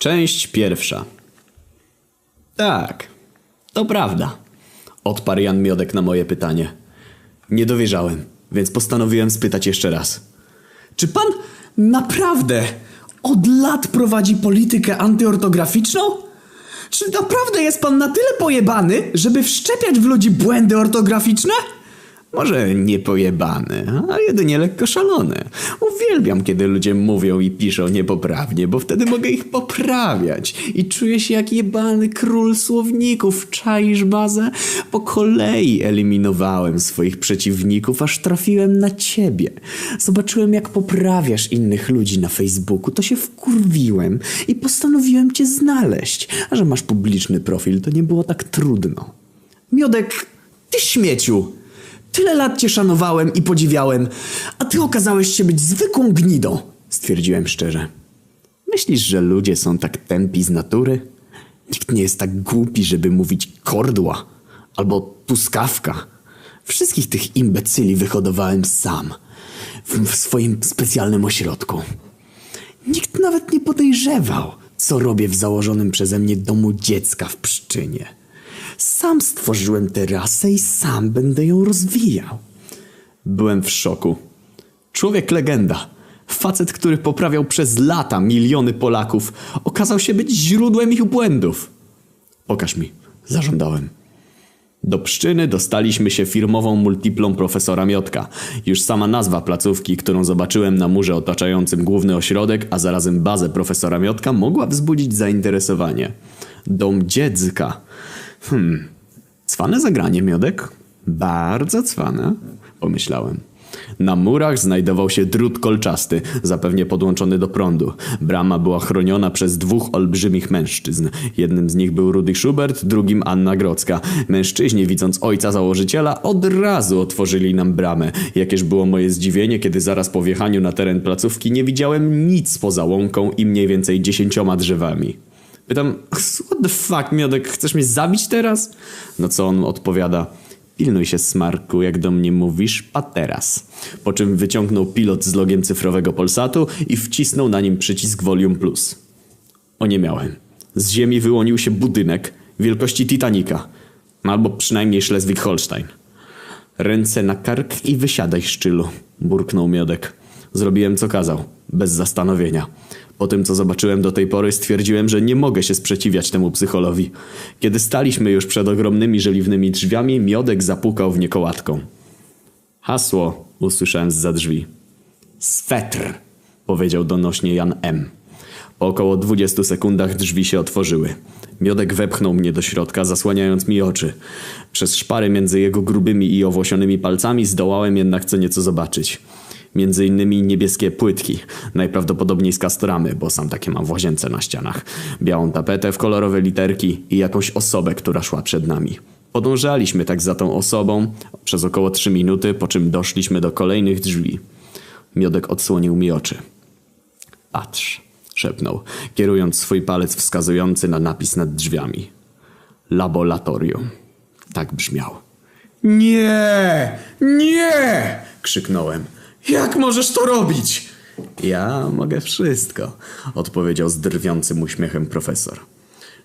Część pierwsza. Tak, to prawda. Odparł Jan Miodek na moje pytanie. Nie dowierzałem, więc postanowiłem spytać jeszcze raz. Czy pan naprawdę od lat prowadzi politykę antyortograficzną? Czy naprawdę jest pan na tyle pojebany, żeby wszczepiać w ludzi błędy ortograficzne? Może nie pojebany, a jedynie lekko szalony. Uwielbiam, kiedy ludzie mówią i piszą niepoprawnie, bo wtedy mogę ich poprawiać. I czuję się jak jebany król słowników. Czaisz bazę? Po kolei eliminowałem swoich przeciwników, aż trafiłem na ciebie. Zobaczyłem, jak poprawiasz innych ludzi na Facebooku, to się wkurwiłem i postanowiłem cię znaleźć. A że masz publiczny profil, to nie było tak trudno. Miodek, ty śmieciu! Tyle lat cię szanowałem i podziwiałem, a ty okazałeś się być zwykłą gnidą, stwierdziłem szczerze. Myślisz, że ludzie są tak tępi z natury? Nikt nie jest tak głupi, żeby mówić kordła albo tuskawka. Wszystkich tych imbecyli wyhodowałem sam, w, w swoim specjalnym ośrodku. Nikt nawet nie podejrzewał, co robię w założonym przeze mnie domu dziecka w Pszczynie. Sam stworzyłem tę rasę i sam będę ją rozwijał. Byłem w szoku. Człowiek legenda. Facet, który poprawiał przez lata miliony Polaków, okazał się być źródłem ich błędów. Pokaż mi, zażądałem. Do Pszczyny dostaliśmy się firmową multiplą profesora Miotka. Już sama nazwa placówki, którą zobaczyłem na murze otaczającym główny ośrodek, a zarazem bazę profesora Miotka, mogła wzbudzić zainteresowanie. Dom dziecka. Hmm, cwane zagranie, Miodek? Bardzo cwane, pomyślałem. Na murach znajdował się drut kolczasty, zapewnie podłączony do prądu. Brama była chroniona przez dwóch olbrzymich mężczyzn. Jednym z nich był Rudy Schubert, drugim Anna Grodzka. Mężczyźni, widząc ojca założyciela, od razu otworzyli nam bramę. Jakież było moje zdziwienie, kiedy zaraz po wjechaniu na teren placówki nie widziałem nic poza łąką i mniej więcej dziesięcioma drzewami. Pytam, what the fuck, Miodek, chcesz mnie zabić teraz? No co on odpowiada? Pilnuj się, Smarku, jak do mnie mówisz, a teraz. Po czym wyciągnął pilot z logiem cyfrowego Polsatu i wcisnął na nim przycisk Volume Plus. O nie miałem. Z ziemi wyłonił się budynek wielkości Titanica. Albo przynajmniej Schleswig-Holstein. Ręce na kark i wysiadaj, szczylu, burknął Miodek. Zrobiłem co kazał, bez zastanowienia. Po tym, co zobaczyłem do tej pory, stwierdziłem, że nie mogę się sprzeciwiać temu psycholowi. Kiedy staliśmy już przed ogromnymi żeliwnymi drzwiami, Miodek zapukał w nie kołatką. Hasło usłyszałem za drzwi. Swetr, powiedział donośnie Jan M. Po około 20 sekundach drzwi się otworzyły. Miodek wepchnął mnie do środka, zasłaniając mi oczy. Przez szpary między jego grubymi i owłosionymi palcami zdołałem jednak co nieco zobaczyć. Między innymi niebieskie płytki, najprawdopodobniej z kastramy, bo sam takie mam w łazience na ścianach. Białą tapetę w kolorowe literki i jakąś osobę, która szła przed nami. Podążaliśmy tak za tą osobą przez około trzy minuty, po czym doszliśmy do kolejnych drzwi. Miodek odsłonił mi oczy. Patrz, szepnął, kierując swój palec wskazujący na napis nad drzwiami. Laboratorium. Tak brzmiał. Nie! Nie! krzyknąłem. Jak możesz to robić? Ja mogę wszystko, odpowiedział z drwiącym uśmiechem profesor.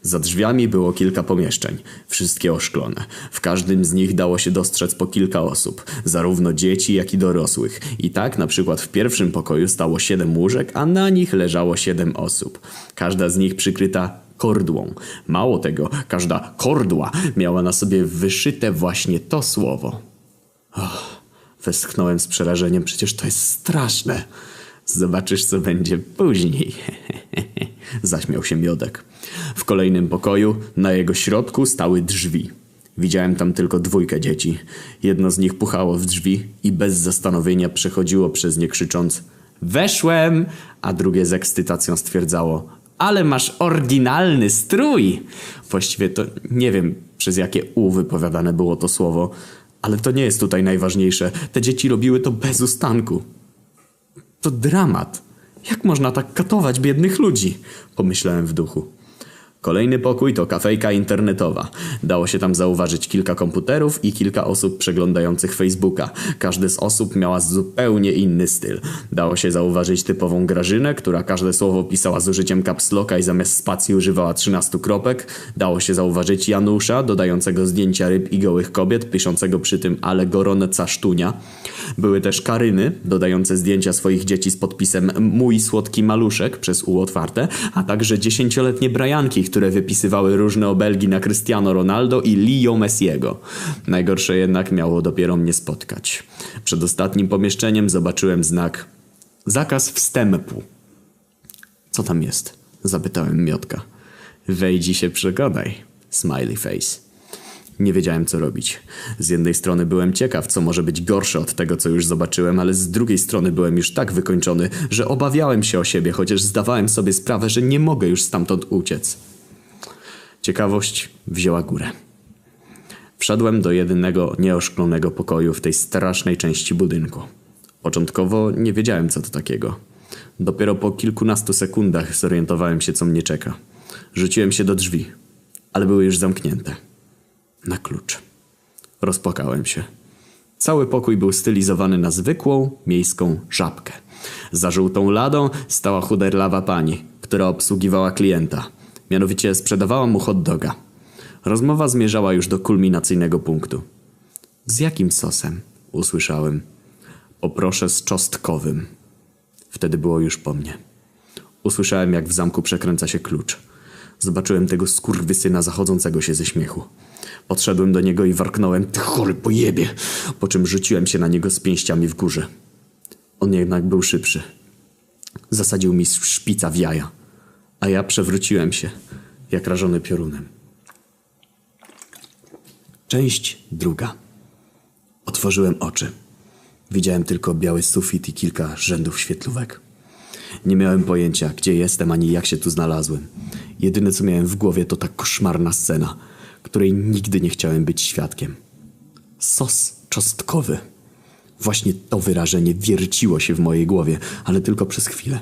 Za drzwiami było kilka pomieszczeń, wszystkie oszklone. W każdym z nich dało się dostrzec po kilka osób, zarówno dzieci, jak i dorosłych. I tak na przykład w pierwszym pokoju stało siedem łóżek, a na nich leżało siedem osób. Każda z nich przykryta kordłą. Mało tego, każda kordła miała na sobie wyszyte właśnie to słowo. Westchnąłem z przerażeniem. Przecież to jest straszne. Zobaczysz, co będzie później. Zaśmiał się Miodek. W kolejnym pokoju, na jego środku, stały drzwi. Widziałem tam tylko dwójkę dzieci. Jedno z nich puchało w drzwi i bez zastanowienia przechodziło przez nie krzycząc Weszłem! A drugie z ekscytacją stwierdzało Ale masz oryginalny strój! Właściwie to nie wiem przez jakie U wypowiadane było to słowo, ale to nie jest tutaj najważniejsze. Te dzieci robiły to bez ustanku. To dramat. Jak można tak katować biednych ludzi? Pomyślałem w duchu. Kolejny pokój to kafejka internetowa. Dało się tam zauważyć kilka komputerów i kilka osób przeglądających Facebooka. Każdy z osób miała zupełnie inny styl. Dało się zauważyć typową Grażynę, która każde słowo pisała z użyciem capslocka i zamiast spacji używała 13 kropek. Dało się zauważyć Janusza, dodającego zdjęcia ryb i gołych kobiet, piszącego przy tym ale goronca sztunia. Były też Karyny, dodające zdjęcia swoich dzieci z podpisem mój słodki maluszek przez U otwarte, a także dziesięcioletnie Brianki, które wypisywały różne obelgi na Cristiano Ronaldo i Leo Messiego. Najgorsze jednak miało dopiero mnie spotkać. Przed ostatnim pomieszczeniem zobaczyłem znak zakaz wstępu. Co tam jest? Zapytałem Miotka. Wejdź i się przegadaj. Smiley face. Nie wiedziałem co robić. Z jednej strony byłem ciekaw, co może być gorsze od tego, co już zobaczyłem, ale z drugiej strony byłem już tak wykończony, że obawiałem się o siebie, chociaż zdawałem sobie sprawę, że nie mogę już stamtąd uciec. Ciekawość wzięła górę. Wszedłem do jedynego nieoszklonego pokoju w tej strasznej części budynku. Początkowo nie wiedziałem, co to takiego. Dopiero po kilkunastu sekundach zorientowałem się, co mnie czeka. Rzuciłem się do drzwi, ale były już zamknięte. Na klucz. Rozpłakałem się. Cały pokój był stylizowany na zwykłą, miejską żabkę. Za żółtą ladą stała chuderlawa pani, która obsługiwała klienta. Mianowicie sprzedawała mu hot doga. Rozmowa zmierzała już do kulminacyjnego punktu. Z jakim sosem? Usłyszałem. Poproszę z czosnkowym. Wtedy było już po mnie. Usłyszałem, jak w zamku przekręca się klucz. Zobaczyłem tego skurwysyna zachodzącego się ze śmiechu. Podszedłem do niego i warknąłem, ty chory pojebie, po czym rzuciłem się na niego z pięściami w górze. On jednak był szybszy. Zasadził mi szpica w jaja, a ja przewróciłem się, jak rażony piorunem. Część druga. Otworzyłem oczy. Widziałem tylko biały sufit i kilka rzędów świetlówek. Nie miałem pojęcia, gdzie jestem, ani jak się tu znalazłem. Jedyne, co miałem w głowie, to ta koszmarna scena, której nigdy nie chciałem być świadkiem. Sos czosnkowy. Właśnie to wyrażenie wierciło się w mojej głowie, ale tylko przez chwilę.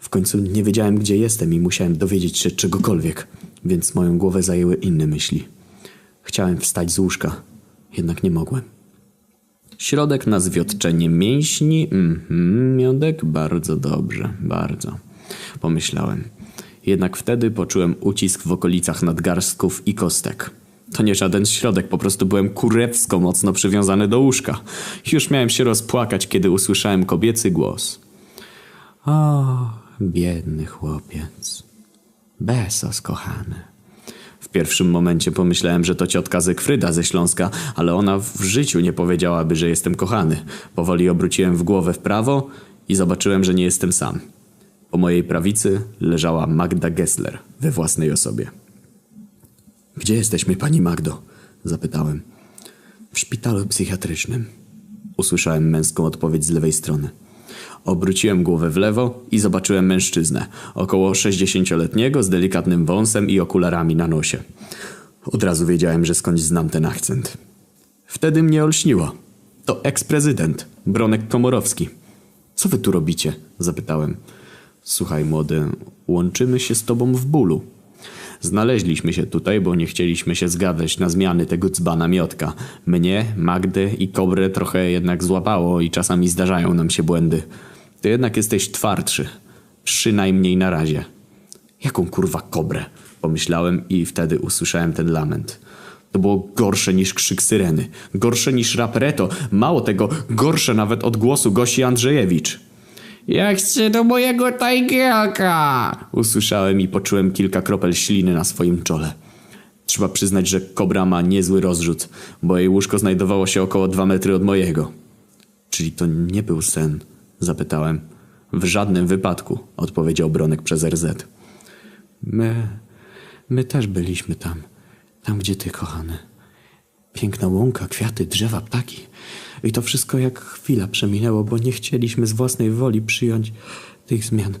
W końcu nie wiedziałem, gdzie jestem i musiałem dowiedzieć się czegokolwiek, więc moją głowę zajęły inne myśli. Chciałem wstać z łóżka, jednak nie mogłem. Środek na zwiotczenie mięśni. Mhm, miodek, bardzo dobrze, bardzo. Pomyślałem. Jednak wtedy poczułem ucisk w okolicach nadgarstków i kostek. To nie żaden środek, po prostu byłem kurewsko mocno przywiązany do łóżka. Już miałem się rozpłakać, kiedy usłyszałem kobiecy głos. Biedny chłopiec. Besos, kochany. W pierwszym momencie pomyślałem, że to ciotka Zygfryda ze Śląska, ale ona w życiu nie powiedziałaby, że jestem kochany. Powoli obróciłem w głowę w prawo i zobaczyłem, że nie jestem sam. Po mojej prawicy leżała Magda Gessler we własnej osobie. Gdzie jesteśmy, pani Magdo? Zapytałem. W szpitalu psychiatrycznym. Usłyszałem męską odpowiedź z lewej strony. Obróciłem głowę w lewo i zobaczyłem mężczyznę, około 60-letniego, z delikatnym wąsem i okularami na nosie. Od razu wiedziałem, że skądś znam ten akcent. Wtedy mnie olśniło. To eksprezydent, Bronek Komorowski. Co wy tu robicie? Zapytałem. Słuchaj, młody, łączymy się z tobą w bólu. Znaleźliśmy się tutaj, bo nie chcieliśmy się zgadzać na zmiany tego dzbana miotka. Mnie, Magdę i Kobrę trochę jednak złapało i czasami zdarzają nam się błędy. Ty jednak jesteś twardszy. Przynajmniej na razie. Jaką kurwa kobrę? Pomyślałem i wtedy usłyszałem ten lament. To było gorsze niż krzyk syreny. Gorsze niż rapreto. Mało tego, gorsze nawet od głosu Gosi Andrzejewicz. Ja chcę do mojego tajgielka! Usłyszałem i poczułem kilka kropel śliny na swoim czole. Trzeba przyznać, że kobra ma niezły rozrzut, bo jej łóżko znajdowało się około dwa metry od mojego. Czyli to nie był sen? Zapytałem. W żadnym wypadku, odpowiedział Bronek przez RZ. My... my też byliśmy tam. Tam, gdzie ty, kochany. Piękna łąka, kwiaty, drzewa, ptaki. I to wszystko jak chwila przeminęło, bo nie chcieliśmy z własnej woli przyjąć tych zmian.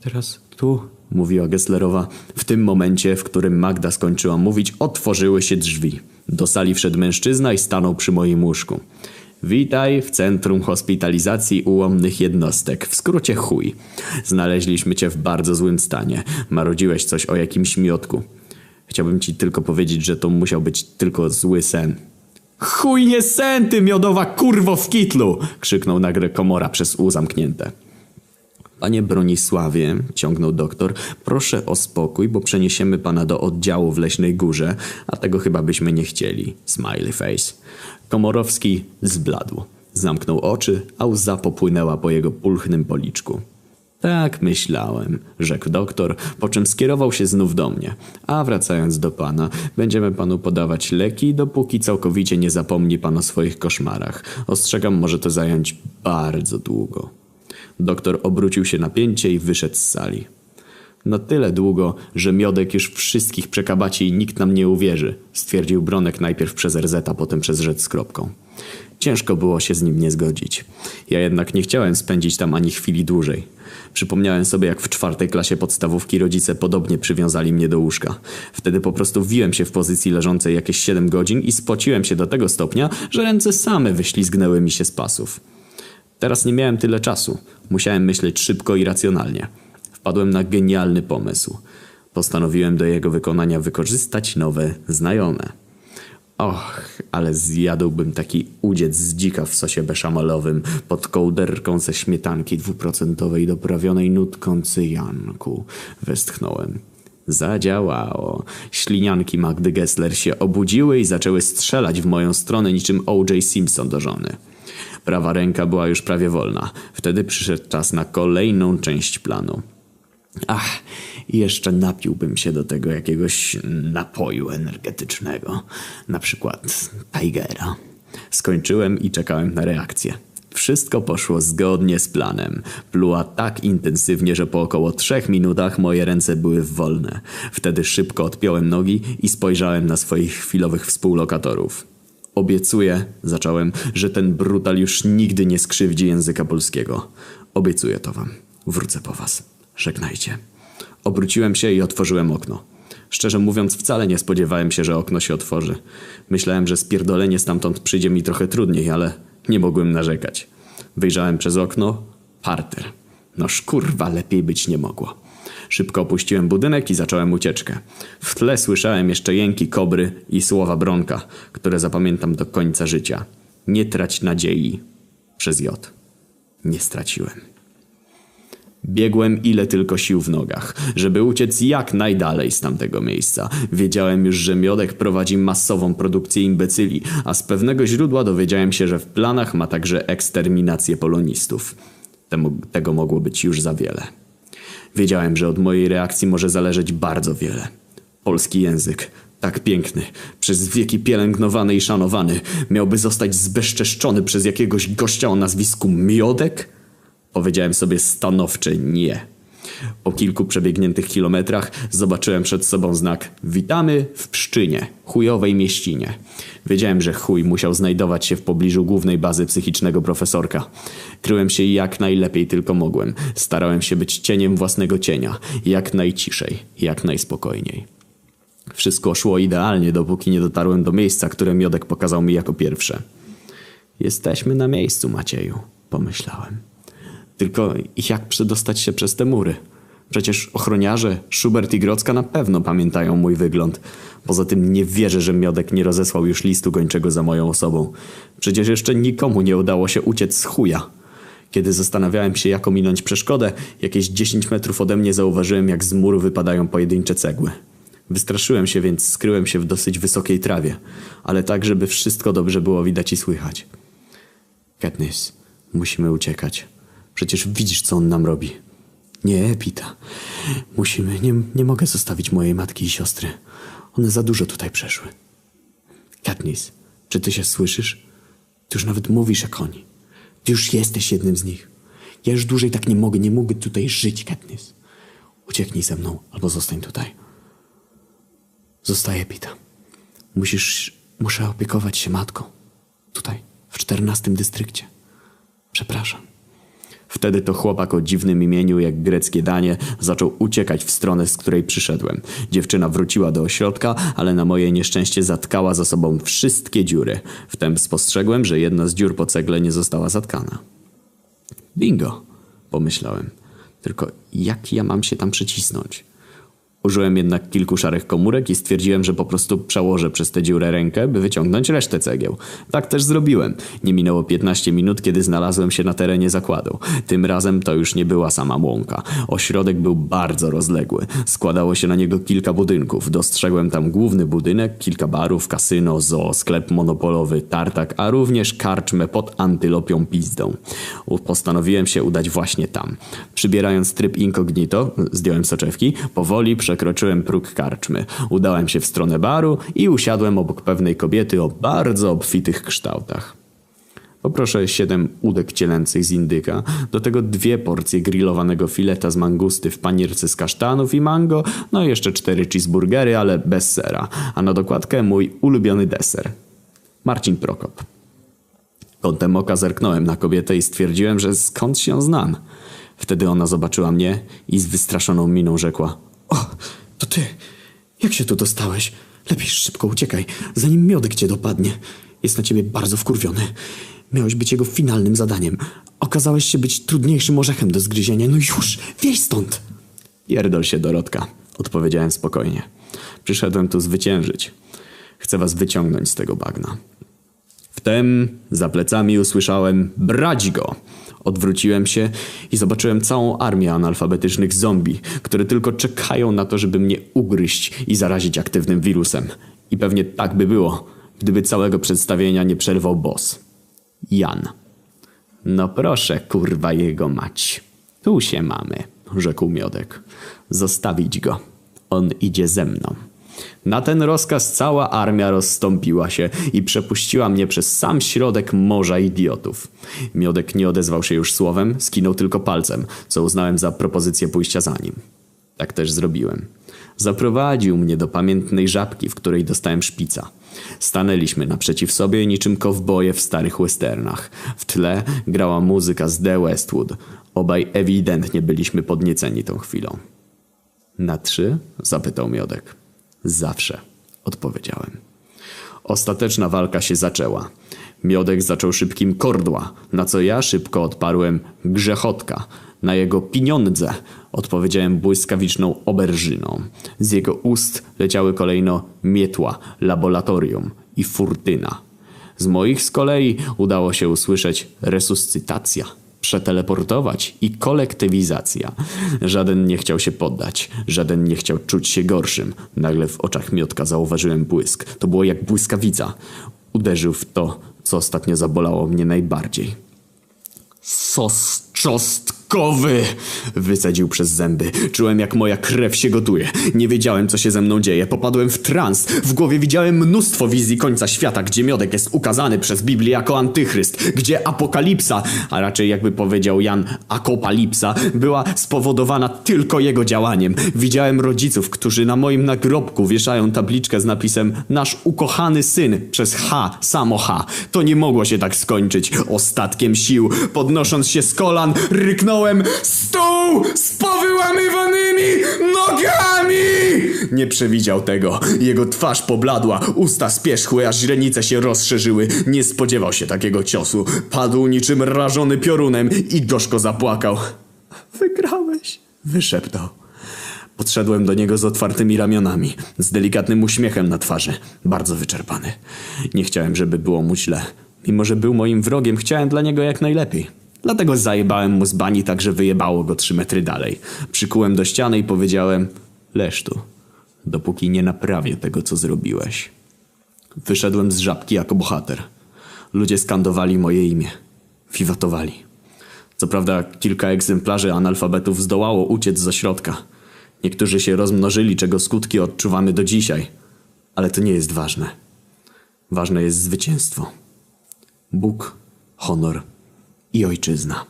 Teraz tu, mówiła Gesslerowa, w tym momencie, w którym Magda skończyła mówić, otworzyły się drzwi. Do sali wszedł mężczyzna i stanął przy moim łóżku. Witaj w Centrum Hospitalizacji Ułomnych Jednostek, w skrócie chuj. Znaleźliśmy cię w bardzo złym stanie. Marudziłeś coś o jakimś miotku. Chciałbym ci tylko powiedzieć, że to musiał być tylko zły sen. Chuj nie sen, ty miodowa kurwo w kitlu! krzyknął nagle komora przez u zamknięte. Panie Bronisławie, ciągnął doktor, proszę o spokój, bo przeniesiemy pana do oddziału w Leśnej Górze, a tego chyba byśmy nie chcieli. Smiley face. Komorowski zbladł. Zamknął oczy, a łza popłynęła po jego pulchnym policzku. Tak myślałem, rzekł doktor, po czym skierował się znów do mnie. A wracając do pana, będziemy panu podawać leki, dopóki całkowicie nie zapomni pan o swoich koszmarach. Ostrzegam, może to zająć bardzo długo. Doktor obrócił się na pięcie i wyszedł z sali. Na tyle długo, że miodek już wszystkich przekabaci i nikt nam nie uwierzy, stwierdził Bronek najpierw przez RZ, a potem przez rzecz z kropką. Ciężko było się z nim nie zgodzić. Ja jednak nie chciałem spędzić tam ani chwili dłużej. Przypomniałem sobie, jak w czwartej klasie podstawówki rodzice podobnie przywiązali mnie do łóżka. Wtedy po prostu wiłem się w pozycji leżącej jakieś 7 godzin i spociłem się do tego stopnia, że ręce same wyślizgnęły mi się z pasów. Teraz nie miałem tyle czasu. Musiałem myśleć szybko i racjonalnie. Wpadłem na genialny pomysł. Postanowiłem do jego wykonania wykorzystać nowe znajome. Och, ale zjadłbym taki udziec z dzika w sosie beszamalowym pod kołderką ze śmietanki dwuprocentowej doprawionej nutką cyjanku. Westchnąłem. Zadziałało. Ślinianki Magdy Gessler się obudziły i zaczęły strzelać w moją stronę niczym O.J. Simpson do żony. Prawa ręka była już prawie wolna. Wtedy przyszedł czas na kolejną część planu. Ach, jeszcze napiłbym się do tego jakiegoś napoju energetycznego. Na przykład Tigera. Skończyłem i czekałem na reakcję. Wszystko poszło zgodnie z planem. Pluła tak intensywnie, że po około trzech minutach moje ręce były wolne. Wtedy szybko odpiąłem nogi i spojrzałem na swoich chwilowych współlokatorów. Obiecuję, zacząłem, że ten brutal już nigdy nie skrzywdzi języka polskiego. Obiecuję to wam. Wrócę po was. Żegnajcie. Obróciłem się i otworzyłem okno. Szczerze mówiąc, wcale nie spodziewałem się, że okno się otworzy. Myślałem, że spierdolenie stamtąd przyjdzie mi trochę trudniej, ale nie mogłem narzekać. Wyjrzałem przez okno. Parter. Noż kurwa, lepiej być nie mogło. Szybko opuściłem budynek i zacząłem ucieczkę. W tle słyszałem jeszcze jęki kobry i słowa Bronka, które zapamiętam do końca życia. Nie trać nadziei. Przez J. Nie straciłem. Biegłem ile tylko sił w nogach, żeby uciec jak najdalej z tamtego miejsca. Wiedziałem już, że Miodek prowadzi masową produkcję imbecyli, a z pewnego źródła dowiedziałem się, że w planach ma także eksterminację polonistów. Temu, tego mogło być już za wiele. Wiedziałem, że od mojej reakcji może zależeć bardzo wiele. Polski język, tak piękny, przez wieki pielęgnowany i szanowany, miałby zostać zbezczeszczony przez jakiegoś gościa o nazwisku Miodek? Powiedziałem sobie stanowcze nie. Po kilku przebiegniętych kilometrach zobaczyłem przed sobą znak Witamy w Pszczynie, chujowej mieścinie. Wiedziałem, że chuj musiał znajdować się w pobliżu głównej bazy psychicznego profesorka. Kryłem się jak najlepiej tylko mogłem. Starałem się być cieniem własnego cienia. Jak najciszej, jak najspokojniej. Wszystko szło idealnie, dopóki nie dotarłem do miejsca, które Miodek pokazał mi jako pierwsze. Jesteśmy na miejscu, Macieju, pomyślałem. Tylko jak przedostać się przez te mury? Przecież ochroniarze, Schubert i Grodzka na pewno pamiętają mój wygląd. Poza tym nie wierzę, że Miodek nie rozesłał już listu gończego za moją osobą. Przecież jeszcze nikomu nie udało się uciec z chuja. Kiedy zastanawiałem się, jak ominąć przeszkodę, jakieś 10 metrów ode mnie zauważyłem, jak z muru wypadają pojedyncze cegły. Wystraszyłem się, więc skryłem się w dosyć wysokiej trawie, ale tak, żeby wszystko dobrze było widać i słychać. Katniss, musimy uciekać. Przecież widzisz, co on nam robi. Nie, Pita. Musimy. Nie, nie mogę zostawić mojej matki i siostry. One za dużo tutaj przeszły. Katniss, czy ty się słyszysz? Ty już nawet mówisz jak oni. Ty już jesteś jednym z nich. Ja już dłużej tak nie mogę. Nie mogę tutaj żyć, Katniss. Ucieknij ze mną albo zostań tutaj. Zostaję, Pita. Musisz... Muszę opiekować się matką. Tutaj, w czternastym dystrykcie. Przepraszam. Wtedy to chłopak o dziwnym imieniu, jak greckie danie, zaczął uciekać w stronę, z której przyszedłem. Dziewczyna wróciła do ośrodka, ale na moje nieszczęście zatkała za sobą wszystkie dziury. Wtem spostrzegłem, że jedna z dziur po cegle nie została zatkana. Bingo, pomyślałem. Tylko jak ja mam się tam przycisnąć? Użyłem jednak kilku szarych komórek i stwierdziłem, że po prostu przełożę przez tę dziurę rękę, by wyciągnąć resztę cegieł. Tak też zrobiłem. Nie minęło 15 minut, kiedy znalazłem się na terenie zakładu. Tym razem to już nie była sama łąka. Ośrodek był bardzo rozległy. Składało się na niego kilka budynków. Dostrzegłem tam główny budynek, kilka barów, kasyno, zoo, sklep monopolowy, tartak, a również karczmę pod antylopią pizdą. Postanowiłem się udać właśnie tam. Przybierając tryb incognito, zdjąłem soczewki, powoli przekroczyłem próg karczmy. Udałem się w stronę baru i usiadłem obok pewnej kobiety o bardzo obfitych kształtach. Poproszę siedem udek cielęcych z indyka, do tego dwie porcje grillowanego fileta z mangusty w panierce z kasztanów i mango, no i jeszcze cztery cheeseburgery, ale bez sera, a na dokładkę mój ulubiony deser. Marcin Prokop. Kątem oka zerknąłem na kobietę i stwierdziłem, że skąd się znam. Wtedy ona zobaczyła mnie i z wystraszoną miną rzekła. O, to ty. Jak się tu dostałeś? Lepiej szybko uciekaj, zanim miodek cię dopadnie. Jest na ciebie bardzo wkurwiony. Miałeś być jego finalnym zadaniem. Okazałeś się być trudniejszym orzechem do zgryzienia. No już, wieź stąd! Pierdol się, Dorotka. Odpowiedziałem spokojnie. Przyszedłem tu zwyciężyć. Chcę was wyciągnąć z tego bagna. Wtem za plecami usłyszałem brać go. Odwróciłem się i zobaczyłem całą armię analfabetycznych zombie, które tylko czekają na to, żeby mnie ugryźć i zarazić aktywnym wirusem. I pewnie tak by było, gdyby całego przedstawienia nie przerwał boss. Jan. No proszę, kurwa jego mać. Tu się mamy, rzekł Miodek. Zostawić go. On idzie ze mną. Na ten rozkaz cała armia rozstąpiła się i przepuściła mnie przez sam środek morza idiotów. Miodek nie odezwał się już słowem, skinął tylko palcem, co uznałem za propozycję pójścia za nim. Tak też zrobiłem. Zaprowadził mnie do pamiętnej żabki, w której dostałem szpica. Stanęliśmy naprzeciw sobie niczym kowboje w starych westernach. W tle grała muzyka z The Westwood. Obaj ewidentnie byliśmy podnieceni tą chwilą. Na trzy? zapytał Miodek. Zawsze, odpowiedziałem. Ostateczna walka się zaczęła. Miodek zaczął szybkim kordła, na co ja szybko odparłem grzechotka. Na jego pieniądze odpowiedziałem błyskawiczną oberżyną. Z jego ust leciały kolejno mietła, laboratorium i furtyna. Z moich z kolei udało się usłyszeć resuscytacja przeteleportować i kolektywizacja. Żaden nie chciał się poddać, żaden nie chciał czuć się gorszym. Nagle w oczach Miotka zauważyłem błysk. To było jak błyskawica. Uderzył w to, co ostatnio zabolało mnie najbardziej. Sos czosnkowy! Wycedził przez zęby. Czułem jak moja krew się gotuje. Nie wiedziałem co się ze mną dzieje. Popadłem w trans. W głowie widziałem mnóstwo wizji końca świata, gdzie miodek jest ukazany przez Biblię jako antychryst. Gdzie apokalipsa, a raczej jakby powiedział Jan, akopalipsa, była spowodowana tylko jego działaniem. Widziałem rodziców, którzy na moim nagrobku wieszają tabliczkę z napisem Nasz ukochany syn przez H, samo H. To nie mogło się tak skończyć. Ostatkiem sił, podnosząc się z kolan, Stół z powyłamywanymi nogami! Nie przewidział tego. Jego twarz pobladła, usta spierzchły, a źrenice się rozszerzyły. Nie spodziewał się takiego ciosu. Padł niczym rażony piorunem i gorzko zapłakał. Wygrałeś, wyszeptał. Podszedłem do niego z otwartymi ramionami, z delikatnym uśmiechem na twarzy, bardzo wyczerpany. Nie chciałem, żeby było mu źle. Mimo, że był moim wrogiem, chciałem dla niego jak najlepiej. Dlatego zajebałem mu z bani tak, że wyjebało go trzy metry dalej. Przykułem do ściany i powiedziałem, leż tu, dopóki nie naprawię tego, co zrobiłeś. Wyszedłem z żabki jako bohater. Ludzie skandowali moje imię. Wiwatowali. Co prawda kilka egzemplarzy analfabetów zdołało uciec z ośrodka. Niektórzy się rozmnożyli, czego skutki odczuwamy do dzisiaj. Ale to nie jest ważne. Ważne jest zwycięstwo. Bóg, honor i ojczyzna.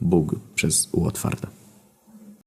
Bóg przez U otwarte.